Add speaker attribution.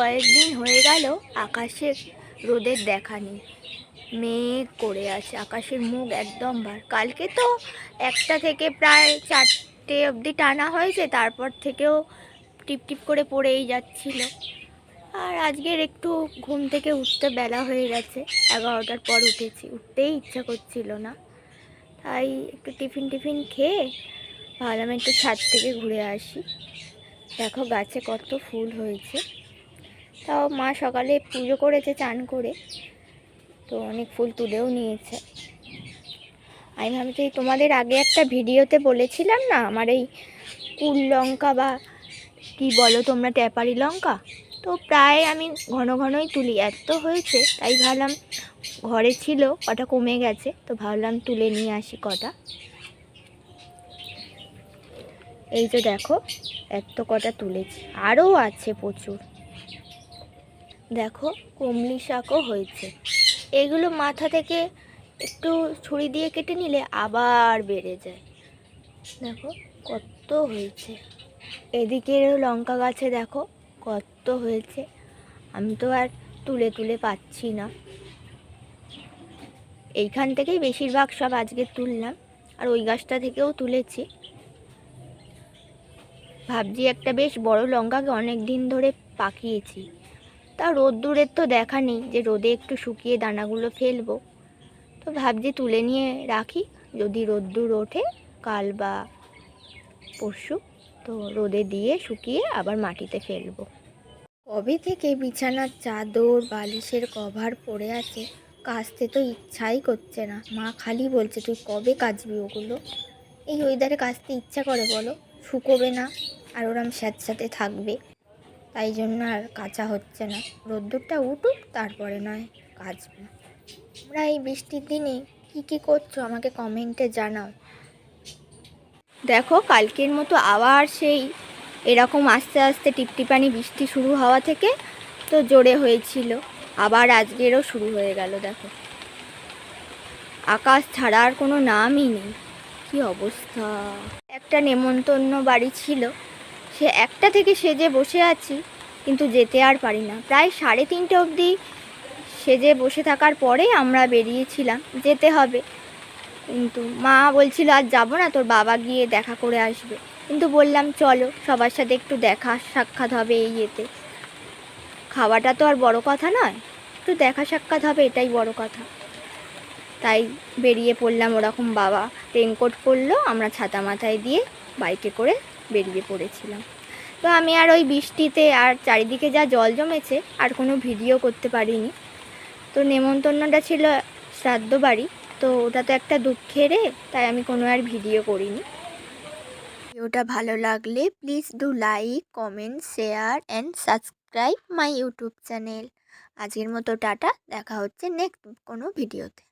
Speaker 1: কয়েকদিন হয়ে গেল আকাশে রোদের দেখা নেই। মেঘ করে আছে, আকাশের মুখ একদম বার। কালকে তো একটা থেকে প্রায় চারটে অবধি টানা হয়েছে, তারপর থেকেও টিপ টিপ করে পড়েই যাচ্ছিল। আর আজকের একটু ঘুম থেকে উঠতে বেলা হয়ে গেছে, এগারোটার পর উঠেছি, উঠতেই ইচ্ছা করছিল না। তাই একটু টিফিন টিফিন খেয়ে ভাবলাম একটু ছাদ থেকে ঘুরে আসি। দেখো গাছে কত ফুল হয়েছে। তাও মা সকালে পুজো করেছে, চান করে। তো অনেক ফুল তুলেও নিয়েছে। আমি ভাবছি তোমাদের আগে একটা ভিডিওতে বলেছিলাম না, আমার এই কুল লঙ্কা বা কি বলো তোমরা, ট্যাপারি লঙ্কা? তো প্রায় আমি ঘন ঘনই তুলি, এত হয়েছে, তাই ভাবলাম ঘরে ছিল, কটা কমে গেছে, তো ভাবলাম তুলে নিয়ে আসি কটা। এই যে দেখো, এত কটা তুলেছি আরও আছে প্রচুর। দেখো, কমলি শাকও হয়েছে। এগুলো মাথা থেকে একটু ছুরি দিয়ে কেটে নিলে আবার বেড়ে যায়। দেখো, কত হয়েছে। এদিকেরও লঙ্কা গাছে দেখো, কত হয়েছে। আমি তো আর তুলে তুলে পাচ্ছি না। এইখান থেকেই বেশিরভাগ সব আজকে তুললাম, আর ওই গাছটা থেকেও তুলেছি। ভাবছি একটা বেশ বড় লঙ্কাকে অনেক দিন ধরে পাকিয়েছি। তা রোদ্দুরের তো দেখা নেই যে রোদে একটু শুকিয়ে দানাগুলো ফেলব। তো ভাবছি তুলে নিয়ে রাখি, যদি রোদ্দুর ওঠে কাল বা পরশু, তো রোদে দিয়ে শুকিয়ে আবার মাটিতে ফেলব। কবে থেকে বিছানার চাদর, বালিশের কভার পড়ে আছে, কাচতে তো ইচ্ছাই করছে না। মা খালি বলছে, তুই কবে কাচবি ওগুলো? এই ওয়েদারে কাচতে ইচ্ছা করে বলো, শুকোবে না, আর ওরম স্যাঁতস্যাঁতে থাকবে। তাই জন্য আর কাঁচা হচ্ছে না। রোদ্দুরটা উঠুক, তারপরে নয় কাচবে। তোমরা এই বৃষ্টির দিনে কী কী করছ আমাকে কমেন্টে জানাও। দেখো, কালকের মতো আবার সেই এরকম আস্তে আস্তে টিপটিপানি বৃষ্টি শুরু হওয়া থেকে তো জোরে হয়েছিল। আবার আজকেরও শুরু হয়ে গেল, দেখো। আকাশ ছাড়ার কোনো নামই নেই। কি অবস্থা? একটা নেমন্তন্ন বাড়ি ছিল। সে একটা থেকে সেজে বসে আছি, কিন্তু যেতে আর পারি না। প্রায় সাড়ে তিনটে অবধি সেজে বসে থাকার পরে আমরা বেরিয়েছিলাম। যেতে হবে। কিন্তু মা বলছিল, আর যাব না, তোর বাবা গিয়ে দেখা করে আসবে। কিন্তু বললাম, চলো, সবার সাথে একটু দেখা সাক্ষাৎ হবে এই ইয়েতে। খাওয়াটা তো আর বড় কথা নয়, একটু দেখা সাক্ষাৎ হবে, এটাই বড় কথা। তাই বেরিয়ে পড়লাম ওরকম বাবা। রেনকোট পরলো আমরা ছাতা মাথায় দিয়ে বাইকে করে বেরিয়ে পড়েছিলাম। তো আমি আর ওই বৃষ্টিতে আর চারিদিকে যা জল জমেছে, আর কোনো ভিডিও করতে পারিনি। তো নেমন্তন্নটা ছিল শ্রাদ্ধ বাড়ি, তো ওটা তো একটা দুঃখেরে তাই আমি কোনো আর ভিডিও করিনি। ভিডিওটা ভালো লাগলে please do like, comment, share, and subscribe my YouTube channel. আজকের মতো টাটা, দেখা হচ্ছে নেক্সট কোনো ভিডিওতে।